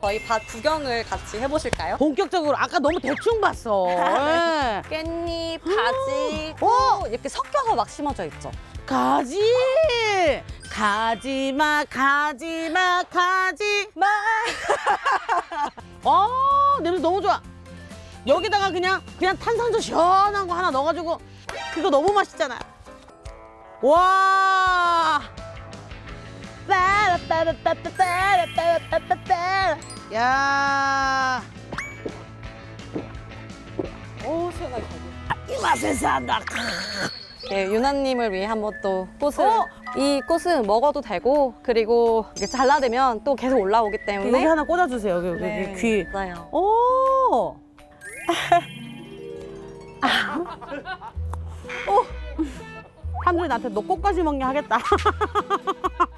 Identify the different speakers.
Speaker 1: 저희 밭 구경을 같이 해보실까요?
Speaker 2: 본격적으로 아까 너무 대충 봤어. 예.
Speaker 1: 깻잎, 가지,
Speaker 2: 어?
Speaker 1: 또 이렇게 섞여서 막 심어져 있죠.
Speaker 2: 가지! 가지마, 가지마, 가지마! 아, 냄새 너무 좋아. 여기다가 그냥, 그냥 탄산수 시원한 거 하나 넣어가지고, 그거 너무 맛있잖아. 와! 빠라빠라빠빠빠라빠라빠빠빠. 야,
Speaker 1: 오, 시원하게.
Speaker 2: 이 맛에 산다.
Speaker 1: 네, 유나님을 위해 한번 또 꽃을
Speaker 2: 어?
Speaker 1: 이 꽃은 먹어도 되고 그리고 이게 잘라내면 또 계속 올라오기 때문에
Speaker 2: 여기 하나 꽂아주세요, 여기, 여기
Speaker 1: 네,
Speaker 2: 귀.
Speaker 1: 맞아요.
Speaker 2: 오! 오! 한둘이 나한테 너 꽃까지 먹냐 하겠다.